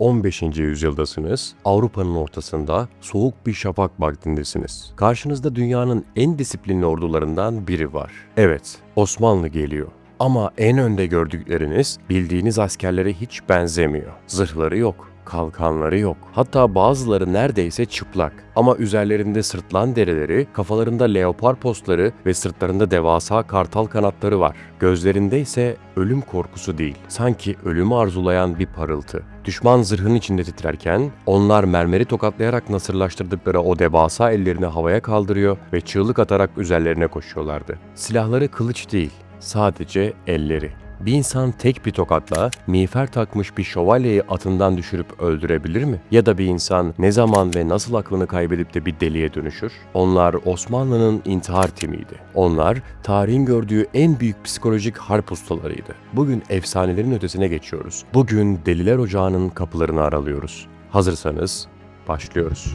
15. yüzyıldasınız, Avrupa'nın ortasında soğuk bir şafak vaktindesiniz. Karşınızda dünyanın en disiplinli ordularından biri var. Evet, Osmanlı geliyor. Ama en önde gördükleriniz bildiğiniz askerlere hiç benzemiyor. Zırhları yok, kalkanları yok. Hatta bazıları neredeyse çıplak. Ama üzerlerinde sırtlan derileri, kafalarında leopar postları ve sırtlarında devasa kartal kanatları var. Gözlerinde ise ölüm korkusu değil, sanki ölümü arzulayan bir parıltı. Düşman zırhın içinde titrerken onlar mermeri tokatlayarak nasırlaştırdıkları o devasa ellerini havaya kaldırıyor ve çığlık atarak üzerlerine koşuyorlardı. Silahları kılıç değil, sadece elleri. Bir insan tek bir tokatla miğfer takmış bir şövalyeyi atından düşürüp öldürebilir mi? Ya da bir insan ne zaman ve nasıl aklını kaybedip de bir deliye dönüşür? Onlar Osmanlı'nın intihar timiydi. Onlar tarihin gördüğü en büyük psikolojik harp ustalarıydı. Bugün efsanelerin ötesine geçiyoruz. Bugün Deliler Ocağı'nın kapılarını aralıyoruz. Hazırsanız başlıyoruz.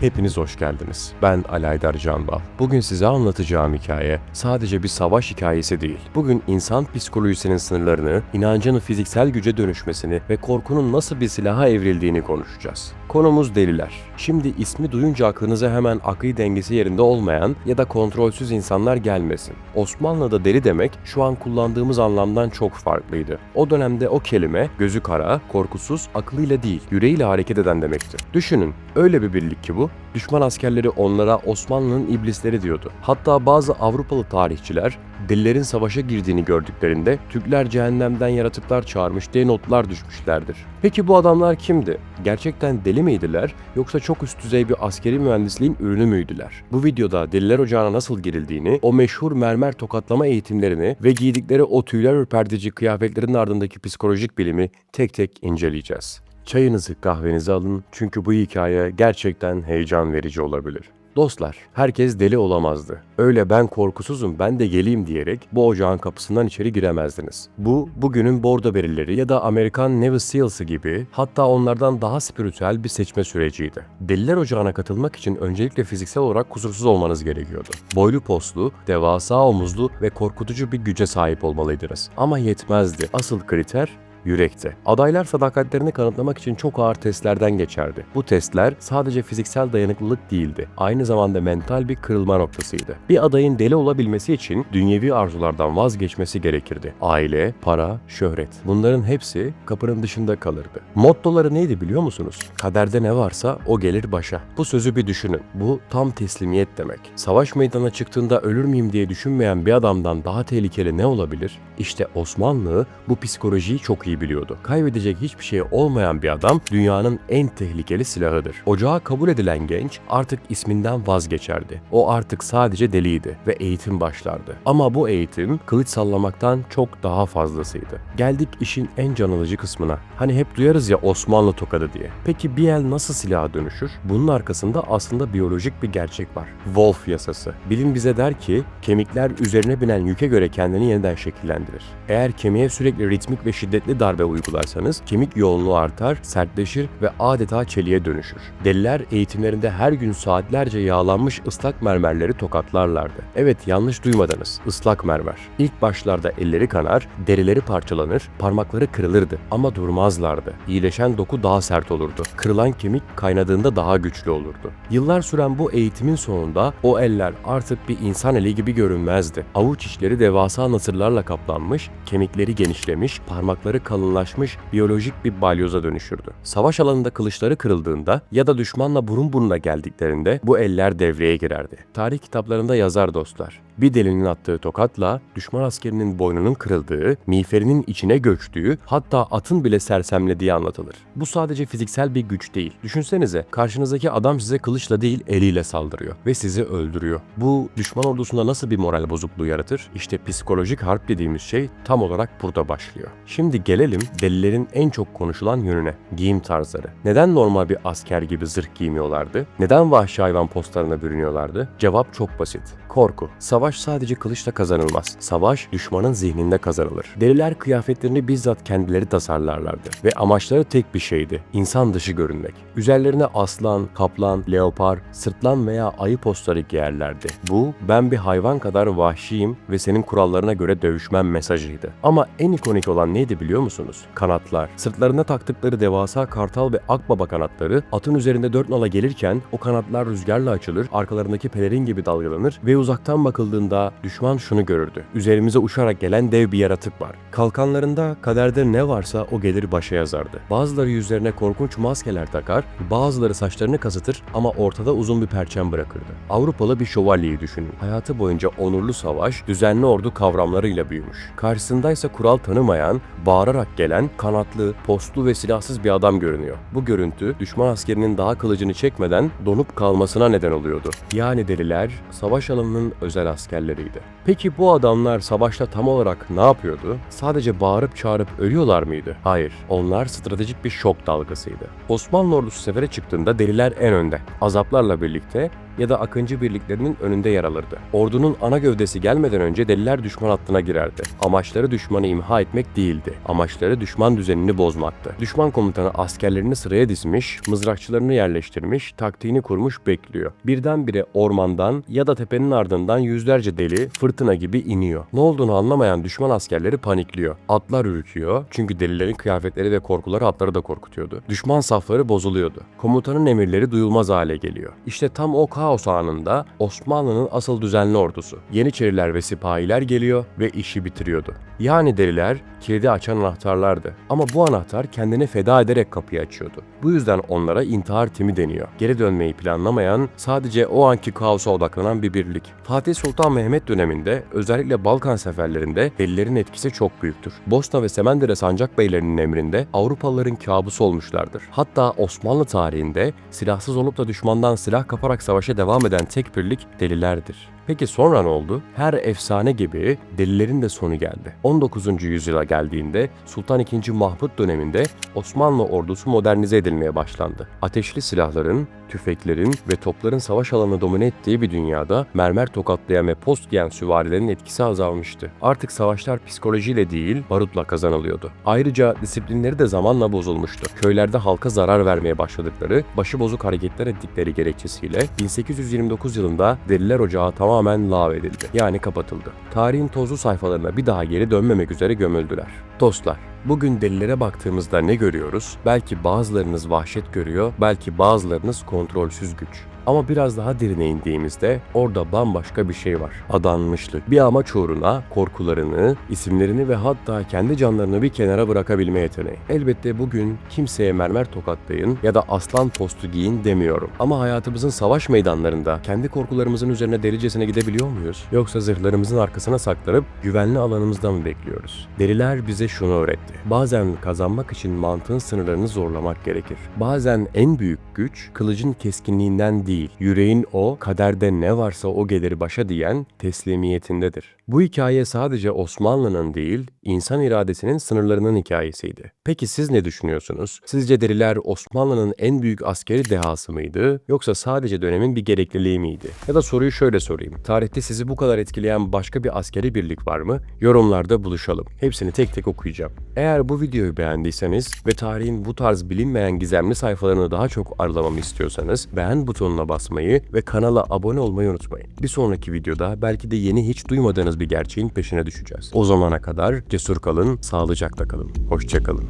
Hepiniz hoş geldiniz. Ben Alaydar Canbal. Bugün size anlatacağım hikaye sadece bir savaş hikayesi değil. Bugün insan psikolojisinin sınırlarını, inancın fiziksel güce dönüşmesini ve korkunun nasıl bir silaha evrildiğini konuşacağız. Konumuz deliler. Şimdi ismi duyunca aklınıza hemen akli dengesi yerinde olmayan ya da kontrolsüz insanlar gelmesin. Osmanlı'da deli demek şu an kullandığımız anlamdan çok farklıydı. O dönemde o kelime gözü kara, korkusuz, aklıyla değil, yüreğiyle hareket eden demekti. Düşünün, öyle bir birlik ki bu. Düşman askerleri onlara Osmanlı'nın iblisleri diyordu. Hatta bazı Avrupalı tarihçiler delilerin savaşa girdiğini gördüklerinde Türkler cehennemden yaratıklar çağırmış diye notlar düşmüşlerdir. Peki bu adamlar kimdi? Gerçekten deli miydiler yoksa çok üst düzey bir askeri mühendisliğin ürünü müydüler? Bu videoda deliler ocağına nasıl girildiğini, o meşhur mermer tokatlama eğitimlerini ve giydikleri o tüyler ürpertici kıyafetlerin ardındaki psikolojik bilimi tek tek inceleyeceğiz. Çayınızı kahvenizi alın çünkü bu hikaye gerçekten heyecan verici olabilir. Dostlar, herkes deli olamazdı. Öyle ben korkusuzum ben de geleyim diyerek bu ocağın kapısından içeri giremezdiniz. Bu, bugünün bordo berileri ya da Amerikan Navy Seals'ı gibi hatta onlardan daha spiritüel bir seçme süreciydi. Deliler ocağına katılmak için öncelikle fiziksel olarak kusursuz olmanız gerekiyordu. Boylu postlu, devasa omuzlu ve korkutucu bir güce sahip olmalıydınız. Ama yetmezdi. Asıl kriter yürekte. Adaylar sadakatlerini kanıtlamak için çok ağır testlerden geçerdi. Bu testler sadece fiziksel dayanıklılık değildi. Aynı zamanda mental bir kırılma noktasıydı. Bir adayın deli olabilmesi için dünyevi arzulardan vazgeçmesi gerekirdi. Aile, para, şöhret. Bunların hepsi kapının dışında kalırdı. Mottoları neydi biliyor musunuz? Kaderde ne varsa o gelir başa. Bu sözü bir düşünün. Bu tam teslimiyet demek. Savaş meydanına çıktığında ölür müyüm diye düşünmeyen bir adamdan daha tehlikeli ne olabilir? İşte Osmanlı bu psikolojiyi çok iyi biliyordu. Kaybedecek hiçbir şey olmayan bir adam dünyanın en tehlikeli silahıdır. Ocağa kabul edilen genç artık isminden vazgeçerdi. O artık sadece deliydi ve eğitim başlardı. Ama bu eğitim kılıç sallamaktan çok daha fazlasıydı. Geldik işin en can alıcı kısmına. Hani hep duyarız ya Osmanlı tokadı diye. Peki bir el nasıl silaha dönüşür? Bunun arkasında aslında biyolojik bir gerçek var. Wolf yasası. Bilim bize der ki kemikler üzerine binen yüke göre kendini yeniden şekillendirir. Eğer kemiğe sürekli ritmik ve şiddetli darbe uygularsanız kemik yoğunluğu artar, sertleşir ve adeta çeliğe dönüşür. Deliler eğitimlerinde her gün saatlerce yağlanmış ıslak mermerleri tokatlarlardı. Evet yanlış duymadınız. Islak mermer. İlk başlarda elleri kanar, derileri parçalanır, parmakları kırılırdı ama durmazlardı. İyileşen doku daha sert olurdu. Kırılan kemik kaynadığında daha güçlü olurdu. Yıllar süren bu eğitimin sonunda o eller artık bir insan eli gibi görünmezdi. Avuç içleri devasa nasırlarla kaplanmış, kemikleri genişlemiş, parmakları kalınlaşmış biyolojik bir balyoza dönüşürdü. Savaş alanında kılıçları kırıldığında ya da düşmanla burun buruna geldiklerinde bu eller devreye girerdi. Tarih kitaplarında yazar dostlar. Bir delinin attığı tokatla düşman askerinin boynunun kırıldığı, miğferinin içine göçtüğü, hatta atın bile sersemlediği anlatılır. Bu sadece fiziksel bir güç değil. Düşünsenize karşınızdaki adam size kılıçla değil eliyle saldırıyor ve sizi öldürüyor. Bu düşman ordusunda nasıl bir moral bozukluğu yaratır? İşte psikolojik harp dediğimiz şey tam olarak burada başlıyor. Şimdi gelelim delilerin en çok konuşulan yönüne, giyim tarzları. Neden normal bir asker gibi zırh giymiyorlardı? Neden vahşi hayvan postlarına bürünüyorlardı? Cevap çok basit. Korku. Savaş sadece kılıçla kazanılmaz. Savaş düşmanın zihninde kazanılır. Deliler kıyafetlerini bizzat kendileri tasarlarlardı ve amaçları tek bir şeydi. İnsan dışı görünmek. Üzerlerine aslan, kaplan, leopar, sırtlan veya ayı postları giyerlerdi. Bu ben bir hayvan kadar vahşiyim ve senin kurallarına göre dövüşmem mesajıydı. Ama en ikonik olan neydi biliyor musunuz? Kanatlar. Sırtlarına taktıkları devasa kartal ve akbaba kanatları atın üzerinde dört nala gelirken o kanatlar rüzgarla açılır, arkalarındaki pelerin gibi dalgalanır ve uzaktan bakıldığında düşman şunu görürdü. Üzerimize uçarak gelen dev bir yaratık var. Kalkanlarında kaderde ne varsa o gelir başa yazardı. Bazıları yüzlerine korkunç maskeler takar, bazıları saçlarını kazıtır ama ortada uzun bir perçem bırakırdı. Avrupalı bir şövalyeyi düşünün. Hayatı boyunca onurlu savaş, düzenli ordu kavramlarıyla büyümüş. Karşısındaysa kural tanımayan, bağırarak gelen, kanatlı, postlu ve silahsız bir adam görünüyor. Bu görüntü düşman askerinin daha kılıcını çekmeden donup kalmasına neden oluyordu. Yani deliler savaş alanının özel askerleriydi. Peki bu adamlar savaşta tam olarak ne yapıyordu? Sadece bağırıp çağırıp ölüyorlar mıydı? Hayır. Onlar stratejik bir şok dalgasıydı. Osmanlı ordusu sefere çıktığında deliler en önde. Azaplarla birlikte ya da Akıncı birliklerinin önünde yer alırdı. Ordunun ana gövdesi gelmeden önce deliler düşman hattına girerdi. Amaçları düşmanı imha etmek değildi. Amaçları düşman düzenini bozmaktı. Düşman komutanı askerlerini sıraya dizmiş, mızrakçılarını yerleştirmiş, taktiğini kurmuş bekliyor. Birdenbire ormandan ya da tepenin ardından yüzlerce deli fırtına gibi iniyor. Ne olduğunu anlamayan düşman askerleri panikliyor. Atlar ürküyor çünkü delilerin kıyafetleri ve korkuları atları da korkutuyordu. Düşman safları bozuluyordu. Komutanın emirleri duyulmaz hale geliyor. İşte tam o kaos anında Osmanlı'nın asıl düzenli ordusu, Yeniçeriler ve sipahiler geliyor ve işi bitiriyordu. Yani deliler kilidi açan anahtarlardı. Ama bu anahtar kendini feda ederek kapıyı açıyordu. Bu yüzden onlara intihar timi deniyor. Geri dönmeyi planlamayan, sadece o anki kaosa odaklanan bir birlik. Fatih Sultan Mehmet döneminde özellikle Balkan seferlerinde delilerin etkisi çok büyüktür. Bosna ve Semendere sancak beylerinin emrinde Avrupalıların kabusu olmuşlardır. Hatta Osmanlı tarihinde silahsız olup da düşmandan silah kaparak savaşa devam eden tek birlik delilerdir. Peki sonra ne oldu? Her efsane gibi delilerin de sonu geldi. 19. yüzyıla geldiğinde Sultan II. Mahmut döneminde Osmanlı ordusu modernize edilmeye başlandı. Ateşli silahların, tüfeklerin ve topların savaş alanını domine ettiği bir dünyada mermer tokatlayan ve post giyen süvarilerin etkisi azalmıştı. Artık savaşlar psikolojiyle değil, barutla kazanılıyordu. Ayrıca disiplinleri de zamanla bozulmuştu. Köylerde halka zarar vermeye başladıkları, başıbozuk hareketler ettikleri gerekçesiyle 1829 yılında Deliler Ocağı tamamen lağvedildi. Yani kapatıldı. Tarihin tozlu sayfalarına bir daha geri dönmemek üzere gömüldüler. Dostlar, Bugün delilere baktığımızda ne görüyoruz? Belki bazılarınız vahşet görüyor, belki bazılarınız kontrolsüz güç. Ama biraz daha derine indiğimizde orada bambaşka bir şey var. Adanmışlık. Bir amaç uğruna korkularını, isimlerini ve hatta kendi canlarını bir kenara bırakabilme yeteneği. Elbette bugün kimseye mermer tokatlayın ya da aslan postu giyin demiyorum. Ama hayatımızın savaş meydanlarında kendi korkularımızın üzerine delicesine gidebiliyor muyuz? Yoksa zırhlarımızın arkasına saklanıp güvenli alanımızda mı bekliyoruz? Deliler bize şunu öğretti. Bazen kazanmak için mantığın sınırlarını zorlamak gerekir. Bazen en büyük güç kılıcın keskinliğinden değil, yüreğin o kaderde ne varsa o gelir başa diyen teslimiyetindedir. Bu hikaye sadece Osmanlı'nın değil, insan iradesinin sınırlarının hikayesiydi. Peki siz ne düşünüyorsunuz? Sizce deriler Osmanlı'nın en büyük askeri dehası mıydı yoksa sadece dönemin bir gerekliliği miydi? Ya da soruyu şöyle sorayım. Tarihte sizi bu kadar etkileyen başka bir askeri birlik var mı? Yorumlarda buluşalım. Hepsini tek tek okuyacağım. Eğer bu videoyu beğendiyseniz ve tarihin bu tarz bilinmeyen gizemli sayfalarını daha çok aralamamı istiyorsanız beğen butonuna basmayı ve kanala abone olmayı unutmayın. Bir sonraki videoda belki de yeni hiç duymadığınız bir gerçeğin peşine düşeceğiz. O zamana kadar cesur kalın, sağlıcakla kalın. Hoşçakalın.